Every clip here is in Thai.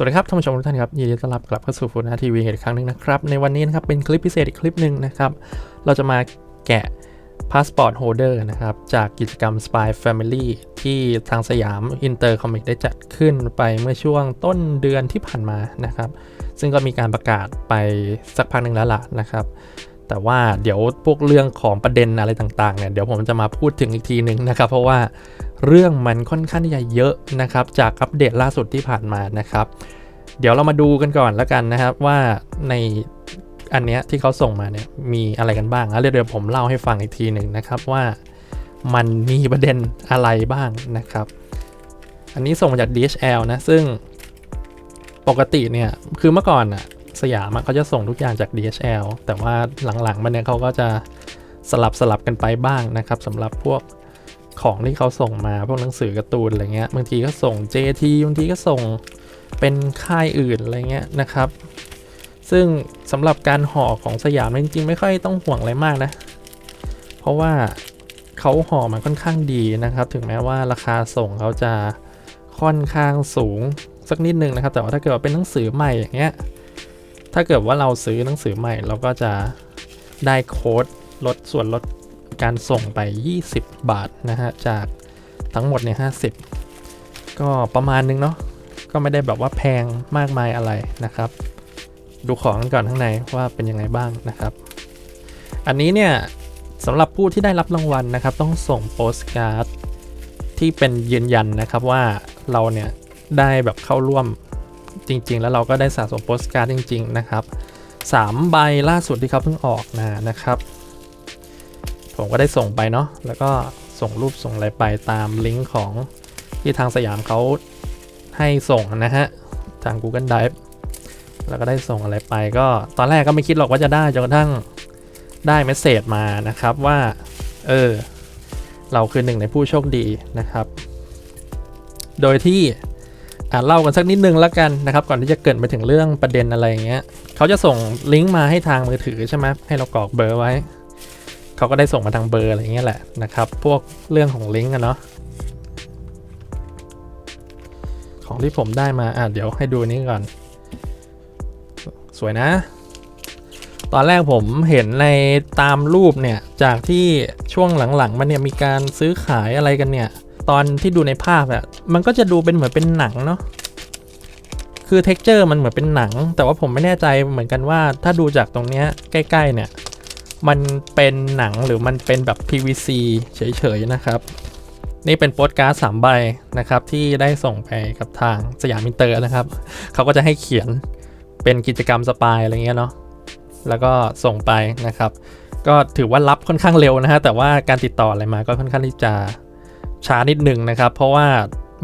สวัสดีครับท่านผู้ชมทุกท่านครับยินดีต้อนรับกลับเข้าสู่ฟูนาทีวีอีกครั้งหนึ่งนะครับ ในวันนี้นะครับเป็นคลิปพิเศษอีกคลิปหนึ่งนะครับ เราจะมาแกะพาสปอร์ตโฮเดอร์นะครับ จากกิจกรรม Spy Family ที่ทางสยามอินเตอร์คอมิกได้จัดขึ้นไปเมื่อช่วงต้นเดือนที่ผ่านมานะครับ ซึ่งก็มีการประกาศไปสักพักหนึ่งแล้วล่ะนะครับ แต่ว่าเดี๋ยวพวกเรื่องของประเด็นอะไรต่างๆเนี่ยเดี๋ยวผมจะมาพูดถึงอีกทีหนึ่งนะครับ เพราะว่า เรื่องมันค่อนข้างที่จะเยอะนะครับ จากอัปเดตล่าสุดที่ผ่านมานะครับ เดี๋ยวเรามาดูกันก่อนแล้วกันนะครับว่าในอันเนี้ยที่เขาส่งมาเนี่ยมีอะไรกันบ้างแล้วเดี๋ยวผมเล่าให้ฟังอีกทีหนึ่งนะครับว่ามันมีประเด็นอะไรบ้างนะครับ อันนี้ส่งมาจาก DHL นะ ซึ่งปกติเนี่ยคือเมื่อก่อนอะสยามเขาจะส่งทุกอย่างจาก DHL แต่ว่าหลังๆมันเนี่ยเขาก็จะสลับสลับกันไปบ้างนะครับสำหรับพวก ของที่เขาส่งมาพวกหนังสือการ์ตูนอะไรเงี้ยบางทีก็ส่ง JT บางทีก็ส่งเป็นค่ายอื่นอะไรเงี้ยนะครับ ซึ่งสำหรับการห่อของสยามจริงๆ ไม่ค่อยต้องห่วงอะไรมากนะ เพราะว่าเขาห่อมันค่อนข้างดีนะครับ ถึงแม้ว่าราคาส่งเขาจะค่อนข้างสูงสักนิดนึงนะครับ แต่ว่าถ้าเกิดว่าเป็นหนังสือใหม่อย่างเงี้ยถ้าเกิดว่าเราซื้อหนังสือใหม่เราก็จะได้โค้ดลดส่วนลด การส่งไป 20 บาทนะฮะ จากทั้งหมดเนี่ย50ก็ประมาณนึงเนาะ ก็ไม่ได้แบบว่าแพงมากมายอะไรนะครับ ดูของกันก่อนข้างในว่าเป็นยังไงบ้างนะครับ อันนี้เนี่ยสำหรับผู้ที่ได้รับรางวัลนะครับ ต้องส่งโปสการ์ดที่เป็นยืนยันนะครับว่าเราเนี่ยได้แบบเข้าร่วมจริง ๆ แล้วเราก็ได้สะสมโปสการ์ดจริง ๆ นะครับ3ใบล่าสุดที่เขาเพิ่งออกมานะครับ ผมก็ได้ส่งไปเนาะแล้วก็ส่งรูปส่งอะไรไปตามลิงก์ของที่ทางสยามเขาให้ส่งนะฮะทาง Google Drive แล้วก็ได้ส่งอะไรไปก็ตอนแรกก็ไม่คิดหรอกว่าจะได้จนกระทั่งได้เมสเซจมานะครับว่า เออ เราคือหนึ่งในผู้โชคดีนะครับ โดยที่อ่าเล่ากันสักนิดนึงแล้วกันนะครับ ก่อนที่จะเกิดไปถึงเรื่องประเด็นอะไรอย่างเงี้ยเขาจะส่งลิงก์มาให้ทางมือถือใช่ไหมให้เรากรอกเบอร์ไว้ เขาก็ได้ส่งมาทางเบอร์อะไรอย่างเงี้ยแหละนะครับ พวกเรื่องของลิงก์อะเนาะของที่ผมได้มาอะเดี๋ยวให้ดูนี้ก่อน สวยนะ ตอนแรกผมเห็นในตามรูปเนี่ย จากที่ช่วงหลังๆ มันเนี่ยมีการซื้อขายอะไรกันเนี่ย ตอนที่ดูในภาพอะมันก็จะดูเป็นเหมือนเป็นหนังเนาะคือเท็กเจอร์มันเหมือนเป็นหนัง แต่ว่าผมไม่แน่ใจเหมือนกันว่าถ้าดูจากตรงเนี้ยใกล้ ๆ เนี่ย มันเป็นหนังหรือมันเป็นแบบ PVC เฉยๆนะครับ นี่เป็นโปสการ์ดสามใบนะครับที่ได้ส่งไปกับทางสยามมินเตอร์นะครับ เขาก็จะให้เขียนเป็นกิจกรรมสปายอะไรเงี้ยเนาะแล้วก็ส่งไปนะครับ ก็ถือว่ารับค่อนข้างเร็วนะฮะแต่ว่าการติดต่ออะไรมาก็ค่อนข้างที่จะช้านิดหนึ่งนะครับ เพราะว่า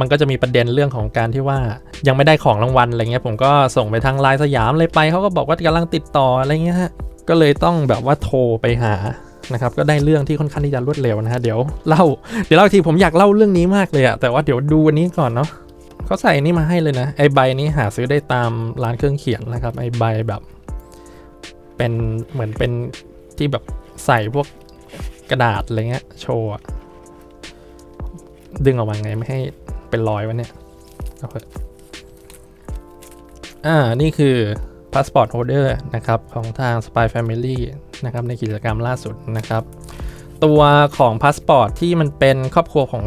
มันก็จะมีประเด็นเรื่องของการที่ว่ายังไม่ได้ของรางวัลอะไรเงี้ยผมก็ส่งไปทางไลน์สยามเลยไปเขาก็บอกว่ากำลังติดต่ออะไรเงี้ยฮะ ก็เลยต้องแบบว่าโทรไปหานะครับก็ได้เรื่องที่ค่อนข้างที่จะรวดเร็วนะฮะเดี๋ยวเล่าเดี๋ยวเล่าทีผมอยากเล่าเรื่องนี้มากเลยอะแต่ว่าเดี๋ยวดูอันนี้ก่อนเนาะเขาใส่อันนี้มาให้เลยนะไอใบนี้หาซื้อได้ตามร้านเครื่องเขียนนะครับไอใบแบบเป็นเหมือนเป็นที่แบบใส่พวกกระดาษอะไรเงี้ยโชว์ดึงออกมาไงไม่ให้เป็นรอยวะเนี่ยเอาไปอ่านี่คือ Passport Holder นะครับของทาง Spy Family นะครับในกิจกรรมล่าสุดนะครับ ตัวของ Passport ที่มันเป็นครอบครัวของ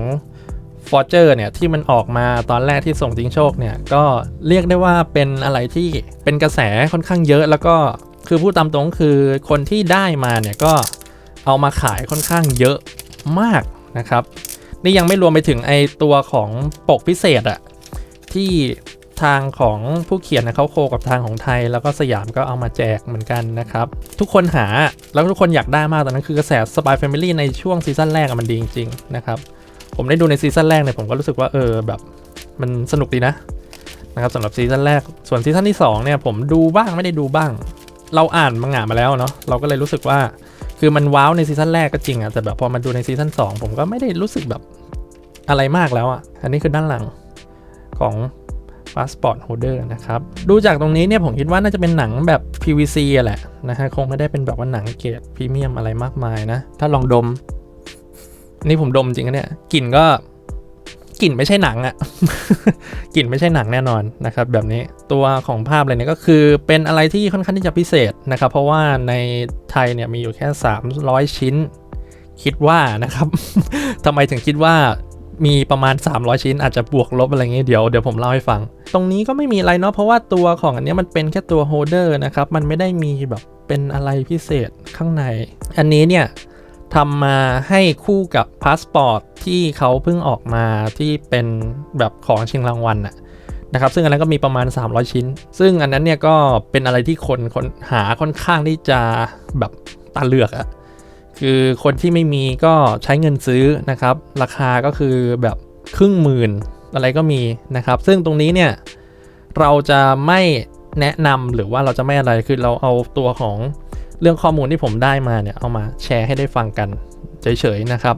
ฟอร์เจอร์เนี่ยที่มันออกมาตอนแรกที่ส่งจิงโชคเนี่ยก็เรียกได้ว่าเป็นอะไรที่เป็นกระแสค่อนข้างเยอะ แล้วก็คือพูดตามตรงคือคนที่ได้มาเนี่ยก็เอามาขายค่อนข้างเยอะมากนะครับ นี่ยังไม่รวมไปถึงไอตัวของปกพิเศษอะที่ ทางของผู้เขียนนะเขาโคกับทางของไทย แล้วก็สยามก็เอามาแจกเหมือนกันนะครับ ทุกคนหาแล้วทุกคนอยากได้มากตอนนั้นคือกระแส Spy Family ในช่วงซีซั่นแรกมันดีจริงๆนะครับผมได้ดูในซีซั่นแรกเนี่ยผมก็รู้สึกว่าเออแบบมันสนุกดีนะนะครับสำหรับซีซั่นแรกส่วนซีซั่นที่2เนี่ยผมดูบ้างไม่ได้ดูบ้าง เราอ่านมังงะมาแล้วเนาะเราก็เลยรู้สึกว่าคือมันว้าวในซีซั่นแรกก็จริงอะแต่แบบพอมาดูในซีซั่น2ผมก็ไม่ได้รู้สึกแบบอะไรมากแล้วอะอันนี้คือด้านหลังของ Passport Holder นะครับ ดูจากตรงนี้เนี่ยผมคิดว่าน่าจะเป็นหนังแบบ PVC อะแหละนะฮะคงไม่ได้เป็นแบบว่าหนังเกรดพรีเมียมอะไรมากมายนะ ถ้าลองดม นี่ผมดมจริงนะเนี่ยกลิ่นก็กลิ่นไม่ใช่หนังอะกลิ่นไม่ใช่หนังแน่นอนนะครับแบบนี้ตัวของภาพเลยเนี่ยก็คือเป็นอะไรที่ค่อนข้างที่จะพิเศษนะครับเพราะว่าในไทยเนี่ยมีอยู่แค่ 300 ชิ้น คิดว่านะครับทำไมถึงคิดว่า มีประมาณ 300 ชิ้นอาจจะบวกลบอะไรเงี้ยเดี๋ยวเดี๋ยวผมเล่าให้ฟัง ตรงนี้ก็ไม่มีอะไรเนาะเพราะว่าตัวของอันเนี้ยมันเป็นแค่ตัวโฮเดอร์นะครับ มันไม่ได้มีแบบเป็นอะไรพิเศษข้างใน อันนี้เนี่ยทำมาให้คู่กับพาสปอร์ตที่เขาเพิ่งออกมาที่เป็นแบบของชิงรางวัลน่ะนะครับซึ่งอันนั้นก็มีประมาณ 300 ชิ้น ซึ่งอันนั้นเนี่ยก็เป็นอะไรที่คนคนหาค่อนข้างที่จะแบบตาเลือกอะ คือคนที่ไม่มีก็ใช้เงินซื้อนะครับ ราคาก็คือแบบครึ่งหมื่นอะไรก็มีนะครับ ซึ่งตรงนี้เนี่ยเราจะไม่แนะนำหรือว่าเราจะไม่อะไรคือเราเอาตัวของเรื่องข้อมูลที่ผมได้มาเนี่ยเอามาแชร์ให้ได้ฟังกันเฉยๆนะครับ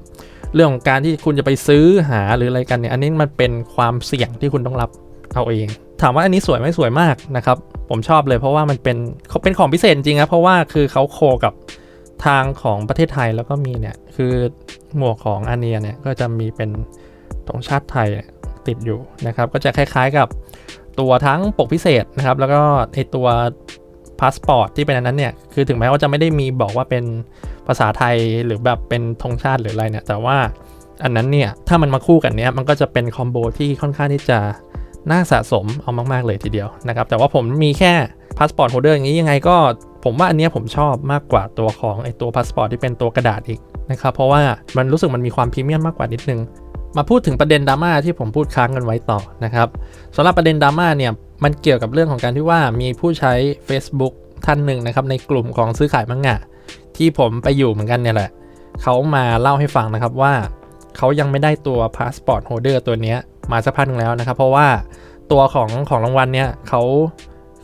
เรื่องของการที่คุณจะไปซื้อหาหรืออะไรกันเนี่ยอันนี้มันเป็นความเสี่ยงที่คุณต้องรับเอาเอง ถามว่าอันนี้สวยไหมสวยมากนะครับ ผมชอบเลยเพราะว่ามันเป็นเขาเป็นของพิเศษจริงนะเพราะว่าคือเขาโคกับ ทางของประเทศไทยแล้วก็มีเนี่ย คือหมวกของอาเนียเนี่ย ก็จะมีเป็นธงชาติไทยติดอยู่นะครับ ก็จะคล้ายๆกับตัวทั้งปกพิเศษนะครับ แล้วก็ไอตัวพาสปอร์ตที่เป็นอันนั้นเนี่ย คือถึงแม้ว่าจะไม่ได้มีบอกว่าเป็นภาษาไทยหรือแบบเป็นธงชาติหรืออะไรเนี่ย แต่ว่าอันนั้นเนี่ย ถ้ามันมาคู่กันเนี้ยมันก็จะเป็นคอมโบที่ค่อนข้างที่จะน่าสะสมเอามาก ๆ เลยทีเดียวนะครับ แต่ว่าผมมีแค่ พาสปอร์ตโฮเดอร์อย่างนี้ยังไงก็ผมว่าอันเนี้ยผมชอบมากกว่าตัวของไอตัวพาสปอร์ตที่เป็นตัวกระดาษอีกนะครับเพราะว่ามันรู้สึกมันมีความพรีเมียมมากกว่านิดนึง มาพูดถึงประเด็นดราม่าที่ผมพูดค้างกันไว้ต่อนะครับสำหรับประเด็นดราม่าเนี่ยมันเกี่ยวกับเรื่องของการที่ว่ามีผู้ใช้ Facebook ท่านหนึ่งนะครับในกลุ่มของซื้อขายมังงะที่ผมไปอยู่เหมือนกันเนี่ยแหละเขามาเล่าให้ฟังนะครับว่าเขายังไม่ได้ตัว Passport Holder ตัวเนี้ยมาสักพักหนึงแล้วนะครับ เพราะว่าตัวของของรางวัลเนี่ยเขา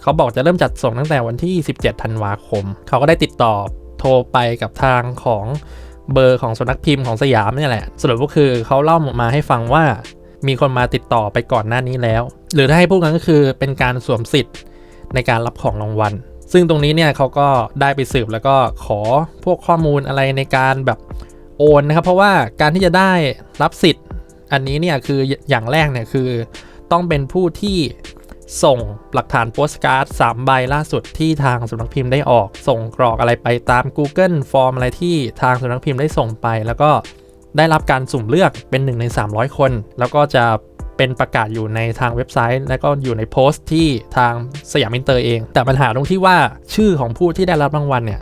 เขาบอกจะเริ่มจัดส่งตั้งแต่วันที่ 17 ธันวาคม เขาก็ได้ติดต่อโทรไปกับทางของเบอร์ของสนักพิมพ์ของสยามนี่แหละ สรุปก็คือเขาเล่ามาให้ฟังว่ามีคนมาติดต่อไปก่อนหน้านี้แล้ว หรือถ้าให้พูดกันก็คือเป็นการสวมสิทธิ์ในการรับของรางวัล ซึ่งตรงนี้เนี่ยเขาก็ได้ไปสืบแล้วก็ขอพวกข้อมูลอะไรในการแบบโอนนะครับ เพราะว่าการที่จะได้รับสิทธิ์ อันนี้เนี่ยคืออย่างแรกเนี่ยคือต้องเป็นผู้ที่ ส่งหลักฐานโปสการ์ด3ใบล่าสุดที่ทางสำนักพิมพ์ได้ออก ส่งกรอกอะไรไปตาม Google ฟอร์มอะไรที่ทางสำนักพิมพ์ได้ส่งไป แล้วก็ได้รับการสุ่มเลือกเป็น1ใน300 คน แล้วก็จะเป็นประกาศอยู่ในทางเว็บไซต์ และก็อยู่ในโพสต์ที่ทางสยามอินเตอร์เอง แต่ปัญหาตรงที่ว่าชื่อของผู้ที่ได้รับรางวัลเนี่ย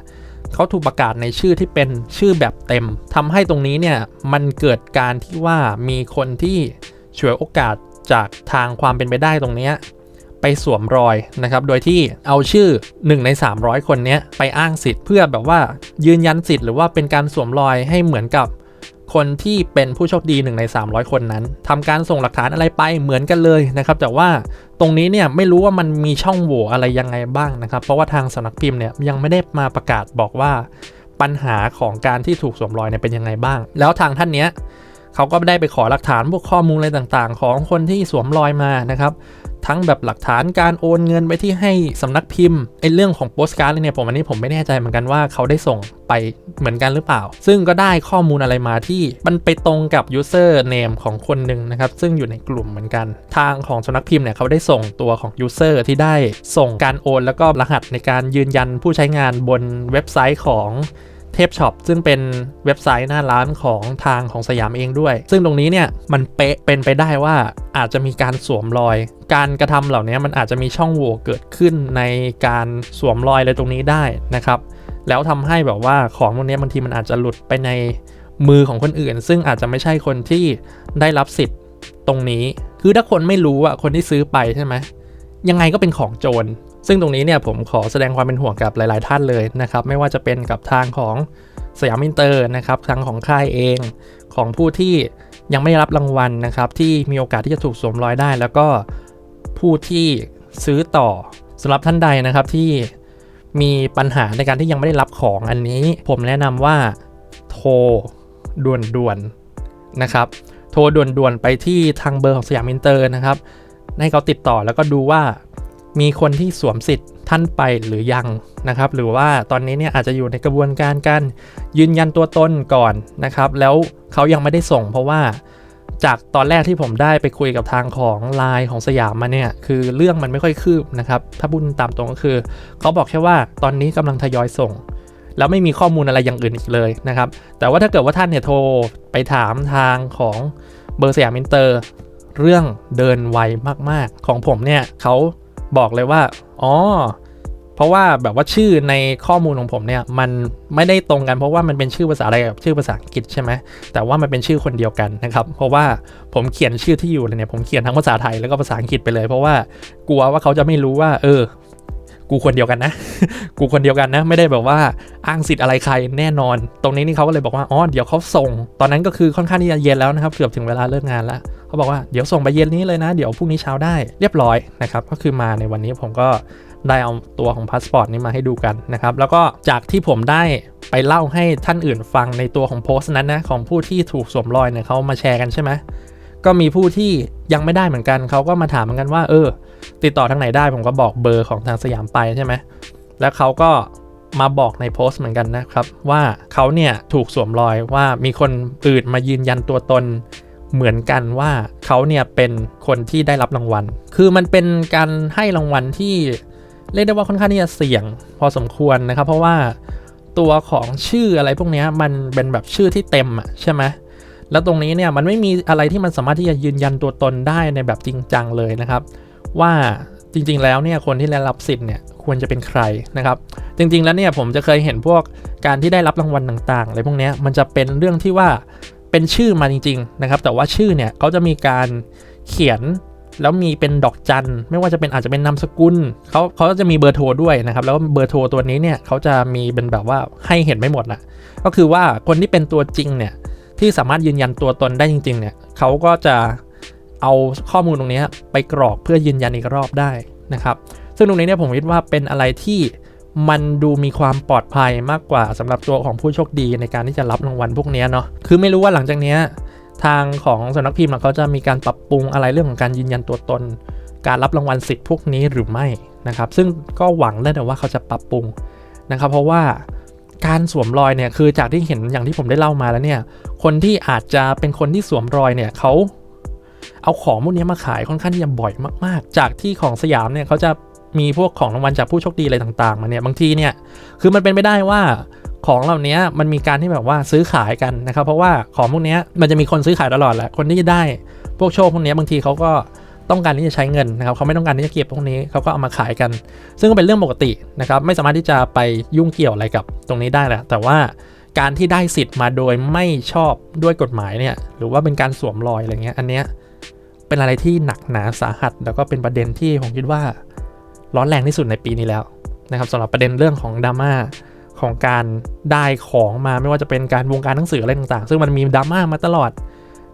เขาถูกประกาศในชื่อที่เป็นชื่อแบบเต็มทำให้ตรงนี้เนี่ยมันเกิดการที่ว่ามีคนที่ฉวยโอกาสจากทางความเป็นไปได้ตรงนี้ ไปสวมรอยนะครับ โดยที่เอาชื่อ 1 ใน 300 คนนี้ไปอ้างสิทธิ์เพื่อแบบว่ายืนยันสิทธิ์หรือว่าเป็นการสวมรอยให้เหมือนกับคนที่เป็นผู้โชคดี1ใน 300 คนนั้นทำการส่งหลักฐานอะไรไปเหมือนกันเลยนะครับ แต่ว่าตรงนี้เนี่ยไม่รู้ว่ามันมีช่องโหว่อะไรยังไงบ้างนะครับ เพราะว่าทางสำนักพิมพ์เนี่ยยังไม่ได้มาประกาศบอกว่าปัญหาของการที่ถูกสวมรอยเนี่ยเป็นยังไงบ้าง แล้วทางท่านเนี้ยเขาก็ได้ไปขอหลักฐานพวกข้อมูลอะไรต่างๆ ของคนที่สวมรอยมานะครับ ทั้งแบบหลักฐานการโอนเงินไปที่ให้สำนักพิมพ์ไอ้เรื่องของโปสการ์ดเนี่ยผมอันนี้ผมไม่แน่ใจเหมือนกันว่าเขาได้ส่งไปเหมือนกันหรือเปล่า ซึ่งก็ได้ข้อมูลอะไรมาที่มันไปตรงกับ user name ของคนหนึ่งนะครับ ซึ่งอยู่ในกลุ่มเหมือนกัน ทางของสำนักพิมพ์เนี่ยเขาได้ส่งตัวของ user ที่ได้ส่งการโอน แล้วก็รหัสในการยืนยันผู้ใช้งานบนเว็บไซต์ของ เทพช็อปซึ่งเป็นเว็บไซต์หน้าร้านของทางของสยามเองด้วย ซึ่งตรงนี้เนี่ยมันเป๊ะเป็นไปได้ว่าอาจจะมีการสวมรอย การกระทำเหล่านี้มันอาจจะมีช่องโหว่เกิดขึ้นในการสวมรอยอะไรตรงนี้ได้นะครับ แล้วทำให้แบบว่าของพวกนี้บางทีมันอาจจะหลุดไปในมือของคนอื่น ซึ่งอาจจะไม่ใช่คนที่ได้รับสิทธิ์ตรงนี้ คือถ้าคนไม่รู้อะคนที่ซื้อไปใช่ไหมยังไงก็เป็นของโจร ซึ่งตรงนี้เนี่ยผมขอแสดงความเป็นห่วงกับหลาย ๆ ท่านเลยนะครับ ไม่ว่าจะเป็นกับทางของสยามอินเตอร์นะครับทางของค่ายเองของผู้ที่ยังไม่รับรางวัลนะครับ ที่มีโอกาสที่จะถูกสวมรอยได้ แล้วก็ผู้ที่ซื้อต่อสำหรับท่านใดนะครับที่มีปัญหาในการที่ยังไม่ได้รับของอันนี้ ผมแนะนำว่าโทรด่วนๆนะครับ โทรด่วนๆไปที่ทางเบอร์ของสยามอินเตอร์นะครับให้เขาติดต่อแล้วก็ดูว่า มีคนที่สวมสิทธิ์ท่านไปหรือยังนะครับ หรือว่าตอนนี้เนี่ยอาจจะอยู่ในกระบวนการการยืนยันตัวตนก่อนนะครับ แล้วเขายังไม่ได้ส่ง เพราะว่าจากตอนแรกที่ผมได้ไปคุยกับทางของไลน์ของสยามมาเนี่ย คือเรื่องมันไม่ค่อยคืบนะครับ ถ้าพูดตามตรงก็คือ เขาบอกแค่ว่าตอนนี้กำลังทยอยส่ง แล้วไม่มีข้อมูลอะไรอย่างอื่นอีกเลยนะครับ แต่ว่าถ้าเกิดว่าท่านเนี่ยโทรไปถามทางของเบอร์สยามอินเตอร์เรื่องเดินไวมากๆ ของผมเนี่ยเขา บอกเลยว่า อ๋อ เพราะว่าแบบว่าชื่อในข้อมูลของผมเนี่ย มันไม่ได้ตรงกันเพราะว่ามันเป็นชื่อภาษาอะไรกับชื่อภาษาอังกฤษใช่ไหม แต่ว่ามันเป็นชื่อคนเดียวกันนะครับ เพราะว่าผมเขียนชื่อที่อยู่เลยเนี่ย ผมเขียนทั้งภาษาไทยแล้วก็ภาษาอังกฤษไปเลย เพราะว่ากลัวว่าเขาจะไม่รู้ว่า เออ กูคนเดียวกันนะ กูคนเดียวกันนะ ไม่ได้แบบว่าอ้างสิทธิ์อะไรใครแน่นอน ตรงนี้นี่เขาก็เลยบอกว่า อ๋อ เดี๋ยวเขาส่ง ตอนนั้นก็คือค่อนข้างที่จะเย็นแล้วนะครับ เกือบถึงเวลาเลิกงานแล้ว เขาบอกว่าเดี๋ยวส่งไปเย็นนี้เลยนะ เดี๋ยวพรุ่งนี้เช้าได้เรียบร้อยนะครับ ก็คือมาในวันนี้ผมก็ได้เอาตัวของพาสปอร์ตนี้มาให้ดูกันนะครับ แล้วก็จากที่ผมได้ไปเล่าให้ท่านอื่นฟังในตัวของโพสต์นั้นนะของผู้ที่ถูกสวมรอยเนี่ยเขามาแชร์กันใช่ไหมก็มีผู้ที่ยังไม่ได้เหมือนกันเขาก็มาถามเหมือนกันว่า เออ ติดต่อทางไหนได้ผมก็บอกเบอร์ของทางสยามไปใช่ไหมแล้วเขาก็มาบอกในโพสต์เหมือนกันนะครับ ว่าเขาเนี่ยถูกสวมรอยว่ามีคนอื่นมายืนยันตัวตน เหมือนกันว่าเขาเนี่ยเป็นคนที่ได้รับรางวัล คือมันเป็นการให้รางวัลที่เรียกได้ว่าค่อนข้างที่จะเสี่ยงพอสมควรนะครับ เพราะว่าตัวของชื่ออะไรพวกนี้มันเป็นแบบชื่อที่เต็มอะใช่ไหมแล้วตรงนี้เนี่ยมันไม่มีอะไรที่มันสามารถที่จะยืนยันตัวตนได้ในแบบจริงจังเลยนะครับ ว่าจริงๆแล้วเนี่ยคนที่ได้รับสิทธิ์เนี่ยควรจะเป็นใครนะครับ จริงๆแล้วเนี่ยผมจะเคยเห็นพวกการที่ได้รับรางวัลต่างๆอะไรพวกนี้มันจะเป็นเรื่องที่ว่า เป็นชื่อมาจริงๆนะครับ แต่ว่าชื่อเนี่ยเขาจะมีการเขียนแล้วมีเป็นดอกจัน ไม่ว่าจะเป็นอาจจะเป็นนามสกุลเขาเขาจะมีเบอร์โทรด้วยนะครับ แล้วเบอร์โทรตัวนี้เนี่ยเขาจะมีเป็นแบบว่าให้เห็นไม่หมดนะก็คือว่าคนที่เป็นตัวจริงเนี่ยที่สามารถยืนยันตัวตนได้จริง ๆ เนี่ยเขาก็จะเอาข้อมูลตรงนี้ไปกรอกเพื่อยืนยันอีกรอบได้นะครับ ซึ่งตรงนี้เนี่ยผมคิดว่าเป็นอะไรที่ มันดูมีความปลอดภัยมากกว่าสำหรับตัวของผู้โชคดีในการที่จะรับรางวัลพวกนี้เนาะคือไม่รู้ว่าหลังจากนี้ทางของสำนักพิมพ์เขาจะมีการปรับปรุงอะไรเรื่องของการยืนยันตัวตน การรับรางวัลสิทธิ์พวกนี้หรือไม่นะครับ ซึ่งก็หวังได้แต่ว่าเขาจะปรับปรุงนะครับ เพราะว่าการสวมรอยเนี่ยคือจากที่เห็นอย่างที่ผมได้เล่ามาแล้วเนี่ย คนที่อาจจะเป็นคนที่สวมรอยเนี่ยเขาเอาของพวกนี้มาขายค่อนข้างที่จะบ่อยมาก ๆ จากที่ของสยามเนี่ยเขาจะ มีพวกของรางวัลจากผู้โชคดีอะไรต่างๆมาเนี่ยบางทีเนี่ยคือมันเป็นไม่ได้ว่าของเหล่านี้มันมีการที่แบบว่าซื้อขายกันนะครับเพราะว่าของพวกนี้มันจะมีคนซื้อขายตลอดแหละคนที่จะได้พวกโชคพวกนี้บางทีเขาก็ต้องการที่จะใช้เงินนะครับเขาไม่ต้องการที่จะเก็บพวกนี้เขาก็เอามาขายกัน ซึ่งก็เป็นเรื่องปกตินะครับไม่สามารถที่จะไปยุ่งเกี่ยวอะไรกับตรงนี้ได้แหละแต่ว่าการที่ได้สิทธิ์มาโดยไม่ชอบด้วยกฎหมายเนี่ยหรือว่าเป็นการสวมรอยอะไรเงี้ยอันเนี้ยเป็นอะไรที่หนักหนาสาหัส แล้วก็เป็นประเด็นที่ผมคิดว่า ร้อนแรงที่สุดในปีนี้แล้วนะครับสำหรับประเด็นเรื่องของดราม่าของการได้ของมาไม่ว่าจะเป็นการวงการหนังสืออะไรต่างๆ ซึ่งมันมีดราม่ามาตลอด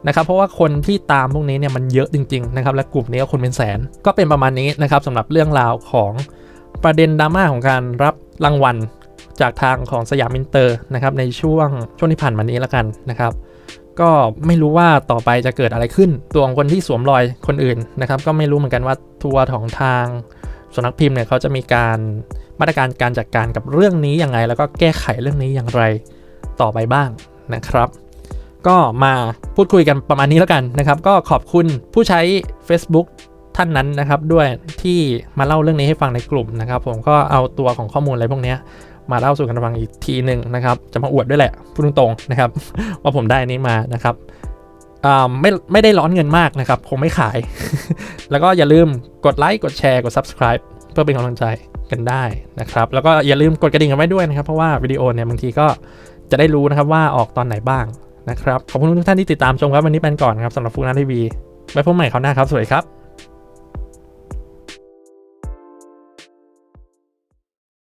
นะครับเพราะว่าคนที่ตามพวกนี้เนี่ยมันเยอะจริงๆนะครับและกลุ่มนี้ก็คนเป็นแสนก็เป็นประมาณนี้นะครับสำหรับเรื่องราวของประเด็นดราม่าของการรับรางวัลจากทางของสยามอินเตอร์นะครับในช่วงช่วงที่ผ่านมานี้แล้วกันนะครับก็ไม่รู้ว่าต่อไปจะเกิดอะไรขึ้น ตัวของคนที่สวมรอยคนอื่นนะครับก็ไม่รู้เหมือนกันว่าทัวร์ของทาง สนักพิมพ์เนี่ยเขาจะมีการมาตรการการจัดกการกับเรื่องนี้ยังไง แล้วก็แก้ไขเรื่องนี้อย่างไรต่อไปบ้างนะครับ ก็มาพูดคุยกันประมาณนี้แล้วกันนะครับ ก็ขอบคุณผู้ใช้ Facebook ท่านนั้นนะครับด้วยที่มาเล่าเรื่องนี้ให้ฟังในกลุ่มนะครับ ผมก็เอาตัวของข้อมูลอะไรพวกนี้มาเล่าสู่กันฟังอีกทีหนึ่งนะครับ จะมาอวดด้วยแหละพูดตรงๆนะครับ ว่าผมได้นี้มานะครับ ไม่ไม่ได้ร้อนเงินมากนะครับ คงไม่ขาย แล้วก็อย่าลืมกดไลค์กดแชร์กด subscribe เพื่อเป็นกำลังใจกันได้นะครับ แล้วก็อย่าลืมกดกระดิ่งกันไว้ด้วยนะครับ เพราะว่าวิดีโอเนี่ยบางทีก็จะได้รู้นะครับว่าออกตอนไหนบ้างนะครับ ขอบคุณทุกท่านที่ติดตามชมครับ วันนี้เป็นก่อนครับสำหรับฟูนาทีวีไว้พบใหม่คราวหน้าครับ สวัสดีครับ